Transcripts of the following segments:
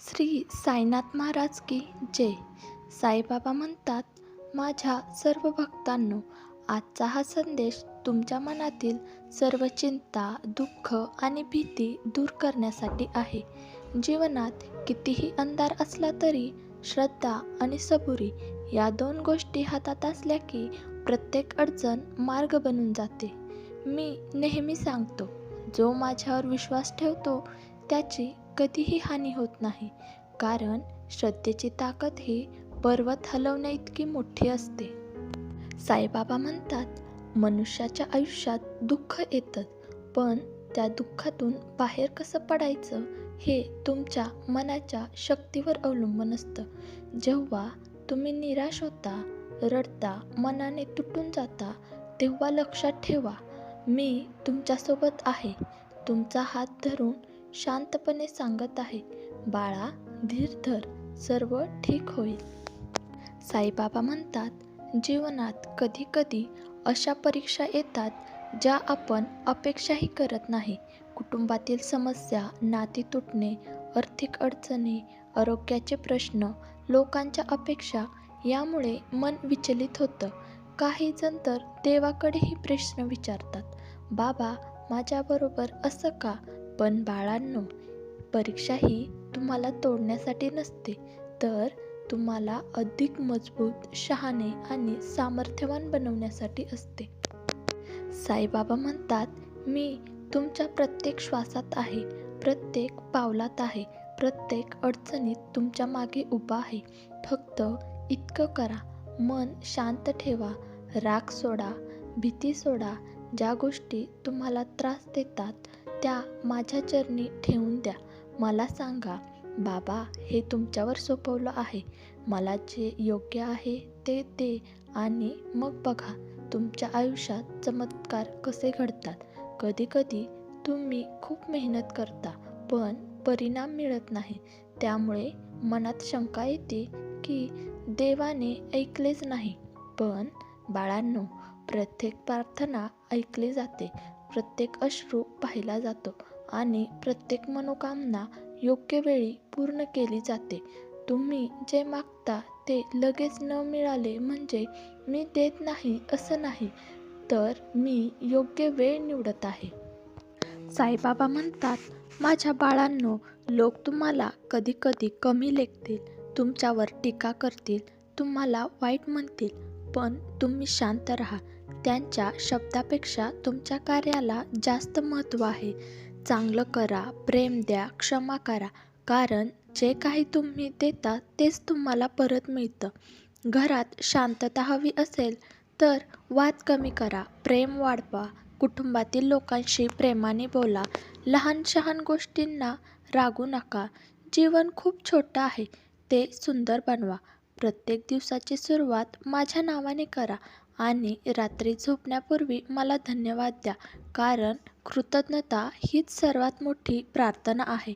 श्री साईनाथ महाराज की जय. साईबाबा म्हणतात माझ्या सर्व भक्तांनो आजचा हा संदेश तुमच्या मनातील सर्व चिंता दुःख आणि भीती दूर करण्यासाठी आहे. जीवनात कितीही अंधार असला तरी श्रद्धा आणि सबुरी या दोन गोष्टी हातात असल्या की प्रत्येक अडचण मार्ग बनून जाते. मी नेहमी सांगतो जो माझ्यावर विश्वास ठेवतो त्याची कधीही हानी होत नाही. कारण श्रद्धेची ताकद ही पर्वत हलवण्या इतकी मोठी असते. साईबाबा म्हणतात मनुष्याच्या आयुष्यात दुःख येतात पण त्या दुःखातून बाहेर कसं पडायचं हे तुमच्या मनाच्या शक्तीवर अवलंबून असतं. जेव्हा तुम्ही निराश होता रडता मनाने तुटून जाता तेव्हा लक्षात ठेवा मी तुमच्यासोबत आहे. तुमचा हात धरून शांतपणे सांगत आहे बाळा धीर धर सर्व ठीक होईल. साईबाबा म्हणतात जीवनात कधीकधी अशा परीक्षा येतात ज्या आपण अपेक्षाही करत नाही. कुटुंबातील समस्या नाती तुटणे आर्थिक अडचणी आरोग्याचे प्रश्न लोकांच्या अपेक्षा यामुळे मन विचलित होतं. काही जण तर देवाकडेही प्रश्न विचारतात बाबा माझ्याबरोबर असं का? पण बाळांनो परीक्षा ही तुम्हाला तोडण्यासाठी नसते तर तुम्हाला अधिक मजबूत शहाणे आणि सामर्थ्यवान बनवण्यासाठी असते. साईबाबा म्हणतात मी तुमच्या प्रत्येक श्वासात आहे प्रत्येक पावलात आहे प्रत्येक अडचणीत तुमच्या मागे उभा आहे. फक्त इतकं करा मन शांत ठेवा राग सोडा भीती सोडा. ज्या गोष्टी तुम्हाला त्रास देतात त्या माझ्या चरणी ठेवून द्या. मला सांगा बाबा हे तुमच्यावर सोपवलं आहे. मला जे योग्य आहे ते दे आणि मग बघा तुमच्या आयुष्यात चमत्कार कसे घडतात. कधीकधी तुम्ही खूप मेहनत करता पण परिणाम मिळत नाही. त्यामुळे मनात शंका येते की देवाने ऐकलेच नाही. पण बाळांनो प्रत्येक प्रार्थना ऐकली जाते. प्रत्येक अश्रू पाहिला जातो आणि प्रत्येक मनोकामना योग्य वेळी पूर्ण केली जाते. तुम्ही जे मागता ते लगेच न मिळाले म्हणजे मी देत नाही असं नाही तर मी योग्य वेळ निवडत आहे. साईबाबा म्हणतात माझ्या बाळांनो लोक तुम्हाला कधीकधी कमी लेखतील तुमच्यावर टीका करतील तुम्हाला वाईट म्हणतील पण तुम्ही शांत राहा. त्यांच्या शब्दापेक्षा तुमच्या कार्याला जास्त महत्त्व आहे. चांगलं करा प्रेम द्या क्षमा करा. कारण जे काही तुम्ही देता तेच तुम्हाला परत मिळतं. घरात शांतता हवी असेल तर वाद कमी करा प्रेम वाढवा. कुटुंबातील लोकांशी प्रेमाने बोला. लहान शहान गोष्टींना रागू नका. जीवन खूप छोटं आहे. ते सुंदर बनवा. प्रत्येक दिवसाची सुरुवात माझ्या नावाने करा. आणि रात्री झोपण्यापूर्वी मला धन्यवाद द्या. कारण कृतज्ञता हीच सर्वात मोठी प्रार्थना आहे.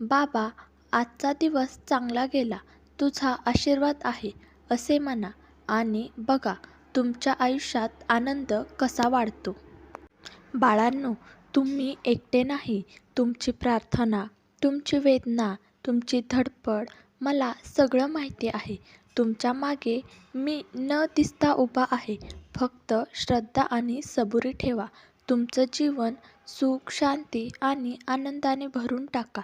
बाबा आजचा दिवस चांगला गेला. तुझा आशीर्वाद आहे असे म्हणा. आणि बघा तुमच्या आयुष्यात आनंद कसा वाढतो. बाळांनो तुम्ही एकटे नाही. तुमची प्रार्थना तुमची वेदना तुमची धडपड मला सगळं माहिती आहे. तुमच्या मागे मी न दिसता उभा आहे. फक्त श्रद्धा आणि सबुरी ठेवा. तुमचं जीवन सुख शांती आणि आनंदाने भरून टाका.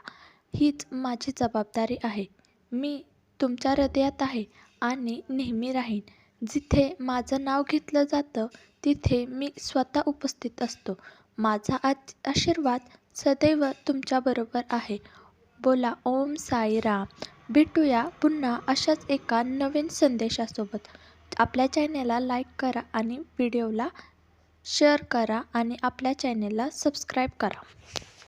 हीच माझी जबाबदारी आहे. मी तुमच्या हृदयात आहे आणि नेहमी राहीन. जिथे माझं नाव घेतलं जातं तिथे मी स्वतः उपस्थित असतो. माझा आज आशीर्वाद सदैव तुमच्याबरोबर आहे. बोला ओम साईराम. भेटूया पुन्हा अशाच एका नवीन संदेशासोबत. आपल्या चॅनेलला लाईक करा आणि व्हिडिओला शेअर करा आणि आपल्या चॅनेलला सबस्क्राईब करा.